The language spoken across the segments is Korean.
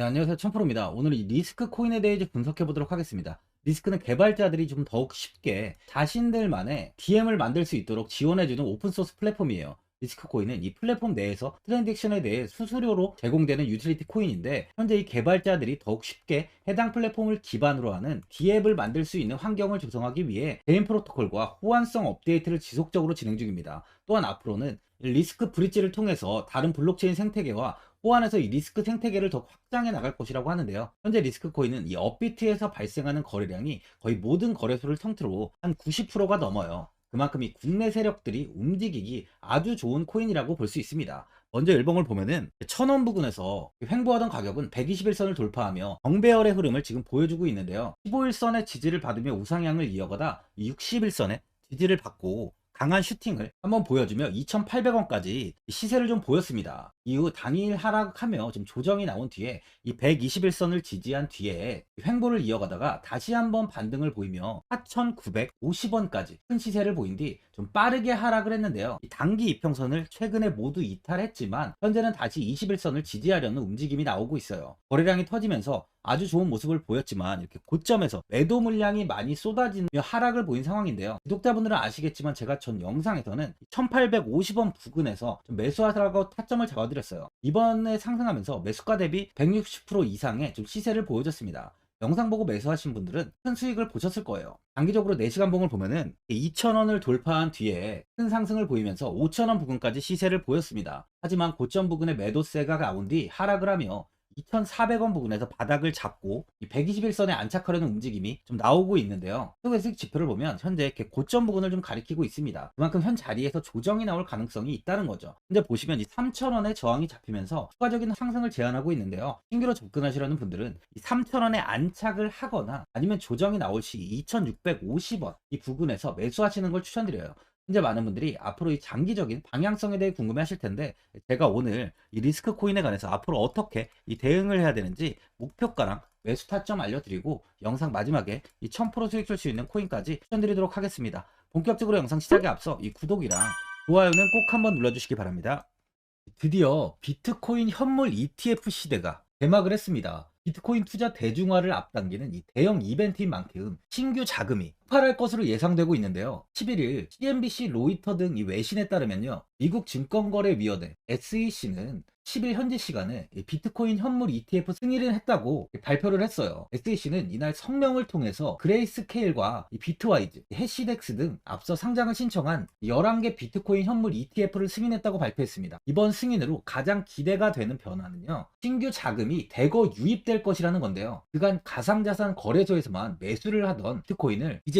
네, 안녕하세요. 천프로입니다. 오늘 이 리스크 코인에 대해 분석해 보도록 하겠습니다. 리스크는 개발자들이 좀 더욱 쉽게 자신들만의 DM을 만들 수 있도록 지원해주는 오픈소스 플랫폼이에요. 리스크 코인은 이 플랫폼 내에서 트랜잭션에 대해 수수료로 제공되는 유틸리티 코인인데 현재 이 개발자들이 더욱 쉽게 해당 플랫폼을 기반으로 하는 D앱을 만들 수 있는 환경을 조성하기 위해 개인 프로토콜과 호환성 업데이트를 지속적으로 진행 중입니다. 또한 앞으로는 리스크 브릿지를 통해서 다른 블록체인 생태계와 호환해서 이 리스크 생태계를 더 확장해 나갈 것이라고 하는데요. 현재 리스크 코인은 이 업비트에서 발생하는 거래량이 거의 모든 거래소를 통틀어 한 90%가 넘어요. 그만큼 이 국내 세력들이 움직이기 아주 좋은 코인이라고 볼 수 있습니다. 먼저 일봉을 보면은 천원 부근에서 횡보하던 가격은 121선을 돌파하며 정배열의 흐름을 지금 보여주고 있는데요. 15일선의 지지를 받으며 우상향을 이어가다 61선의 지지를 받고 강한 슈팅을 한번 보여주며 2,800원까지 시세를 좀 보였습니다. 이후 단일 하락하며 좀 조정이 나온 뒤에 이 121선을 지지한 뒤에 횡보를 이어가다가 다시 한번 반등을 보이며 4,950원까지 큰 시세를 보인 뒤 좀 빠르게 하락을 했는데요. 단기 이평선을 최근에 모두 이탈했지만 현재는 다시 21선을 지지하려는 움직임이 나오고 있어요. 거래량이 터지면서 아주 좋은 모습을 보였지만 이렇게 고점에서 매도 물량이 많이 쏟아지며 하락을 보인 상황인데요. 구독자분들은 아시겠지만 제가 전 영상에서는 1850원 부근에서 매수하라고 타점을 잡아드렸어요. 이번에 상승하면서 매수가 대비 160% 이상의 좀 시세를 보여줬습니다. 영상 보고 매수하신 분들은 큰 수익을 보셨을 거예요. 단기적으로 4시간 봉을 보면은 2,000원을 돌파한 뒤에 큰 상승을 보이면서 5,000원 부근까지 시세를 보였습니다. 하지만 고점 부근의 매도세가 나온 뒤 하락을 하며 2,400원 부근에서 바닥을 잡고 121선에 안착하려는 움직임이 좀 나오고 있는데요. 소개수익 지표를 보면 현재 이렇게 고점 부근을 좀 가리키고 있습니다. 그만큼 현 자리에서 조정이 나올 가능성이 있다는 거죠. 근데 보시면 이 3,000원의 저항이 잡히면서 추가적인 상승을 제한하고 있는데요. 신규로 접근하시려는 분들은 이 3,000원에 안착을 하거나 아니면 조정이 나올 시 2,650원 이 부근에서 매수하시는 걸 추천드려요. 현재 많은 분들이 앞으로 이 장기적인 방향성에 대해 궁금해 하실 텐데 제가 오늘 이 리스크 코인에 관해서 앞으로 어떻게 이 대응을 해야 되는지 목표가랑 매수 타점 알려드리고 영상 마지막에 이 1000% 수익 줄 수 있는 코인까지 추천드리도록 하겠습니다. 본격적으로 영상 시작에 앞서 이 구독이랑 좋아요는 꼭 한번 눌러주시기 바랍니다. 드디어 비트코인 현물 ETF 시대가 개막을 했습니다. 비트코인 투자 대중화를 앞당기는 이 대형 이벤트인 만큼 신규 자금이 폭발할 것으로 예상되고 있는데요. 11일 CNBC, 로이터 등 이 외신에 따르면요. 미국 증권거래위원회 SEC는 10일 현지 시간에 비트코인 현물 ETF 승인을 했다고 발표를 했어요. SEC는 이날 성명을 통해서 그레이스케일과 비트와이즈, 해시덱스 등 앞서 상장을 신청한 11개 비트코인 현물 ETF를 승인했다고 발표했습니다. 이번 승인으로 가장 기대가 되는 변화는요. 신규 자금이 대거 유입될 것이라는 건데요. 그간 가상자산 거래소에서만 매수를 하던 비트코인을 이제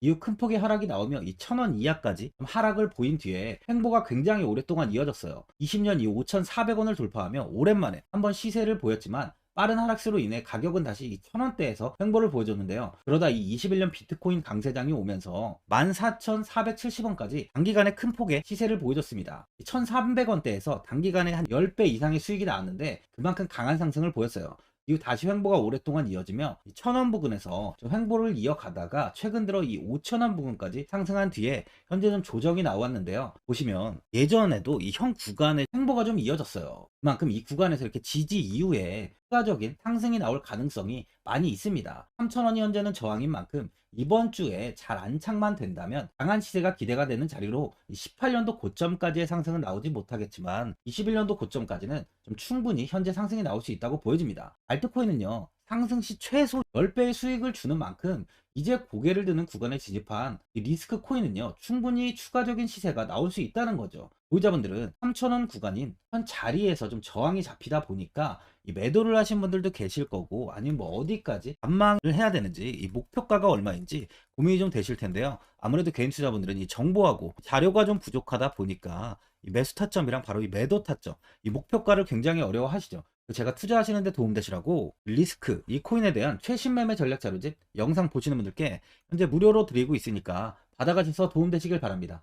이후 큰 폭의 하락이 나오며 이 1000원 이하까지 좀 하락을 보인 뒤에 횡보가 굉장히 오랫동안 이어졌어요. 20년 이후 5,400원을 돌파하며 오랜만에 한번 시세를 보였지만 빠른 하락세로 인해 가격은 다시 이 1000원대에서 횡보를 보여줬는데요. 그러다 이 21년 비트코인 강세장이 오면서 14,470원까지 단기간에 큰 폭의 시세를 보여줬습니다. 1,300원대에서 단기간에 한 10배 이상의 수익이 나왔는데 그만큼 강한 상승을 보였어요. 이후 다시 횡보가 오랫동안 이어지며 1000원 부근에서 좀 횡보를 이어가다가 최근 들어 이 5000원 부근까지 상승한 뒤에 현재 좀 조정이 나왔는데요. 보시면 예전에도 이 형 구간의 횡보가 좀 이어졌어요. 그만큼 이 구간에서 이렇게 지지 이후에 추가적인 상승이 나올 가능성이 많이 있습니다. 3,000원이 현재는 저항인 만큼 이번 주에 잘 안착만 된다면 강한 시세가 기대가 되는 자리로 18년도 고점까지의 상승은 나오지 못하겠지만 21년도 고점까지는 좀 충분히 현재 상승이 나올 수 있다고 보여집니다. 알트코인은요. 상승 시 최소 10배의 수익을 주는 만큼 이제 고개를 드는 구간에 진입한 이 리스크 코인은요 충분히 추가적인 시세가 나올 수 있다는 거죠 보유자분들은 3,000원 구간인 현 자리에서 좀 저항이 잡히다 보니까 이 매도를 하신 분들도 계실 거고 아니면 뭐 어디까지 반망을 해야 되는지 이 목표가가 얼마인지 고민이 좀 되실 텐데요 아무래도 개인 투자분들은 이 정보하고 자료가 좀 부족하다 보니까 이 매수 타점이랑 바로 이 매도 타점 이 목표가를 굉장히 어려워하시죠 제가 투자하시는데 도움되시라고 리스크 이 코인에 대한 최신 매매 전략 자료집 영상 보시는 분들께 현재 무료로 드리고 있으니까 받아가셔서 도움되시길 바랍니다.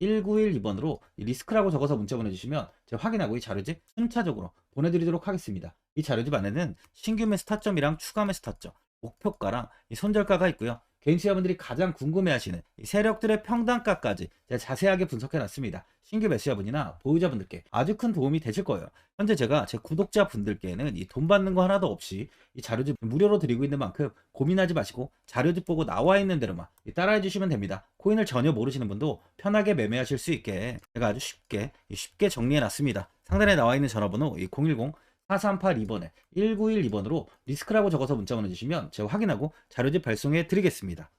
1912번으로 리스크라고 적어서 문자 보내주시면 제가 확인하고 이 자료집 순차적으로 보내드리도록 하겠습니다. 이 자료집 안에는 신규 매수 타점이랑 추가 매수 타점, 목표가랑 이 손절가가 있고요. 개인 투자분들이 가장 궁금해하시는 이 세력들의 평단가까지 제가 자세하게 분석해놨습니다. 신규 매수자분이나 보유자분들께 아주 큰 도움이 되실 거예요. 현재 제가 제 구독자분들께는 이 돈 받는 거 하나도 없이 이 자료집 무료로 드리고 있는 만큼 고민하지 마시고 자료집 보고 나와 있는 대로만 따라해 주시면 됩니다. 코인을 전혀 모르시는 분도 편하게 매매하실 수 있게 제가 아주 쉽게 쉽게 정리해 놨습니다. 상단에 나와 있는 전화번호 010 4382번에 1912번으로 리스크라고 적어서 문자 보내주시면 제가 확인하고 자료집 발송해 드리겠습니다.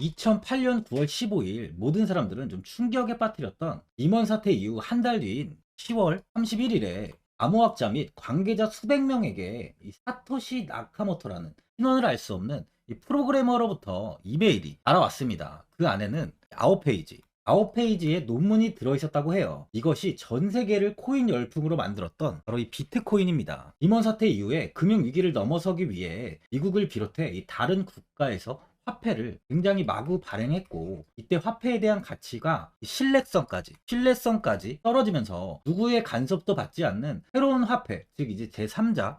2008년 9월 15일 모든 사람들은 좀 충격에 빠뜨렸던 임원 사태 이후 한 달 뒤인 10월 31일에 암호학자 및 관계자 수백 명에게 이 사토시 나카모토라는 신원을 알 수 없는 이 프로그래머로부터 이메일이 알아왔습니다. 그 안에는 9페이지, 9페이지에 논문이 들어있었다고 해요. 이것이 전 세계를 코인 열풍으로 만들었던 바로 이 비트코인입니다. 임원 사태 이후에 금융위기를 넘어서기 위해 미국을 비롯해 이 다른 국가에서 화폐를 굉장히 마구 발행했고 이때 화폐에 대한 가치가 신뢰성까지 신뢰성까지 떨어지면서 누구의 간섭도 받지 않는 새로운 화폐 즉 이제 제3자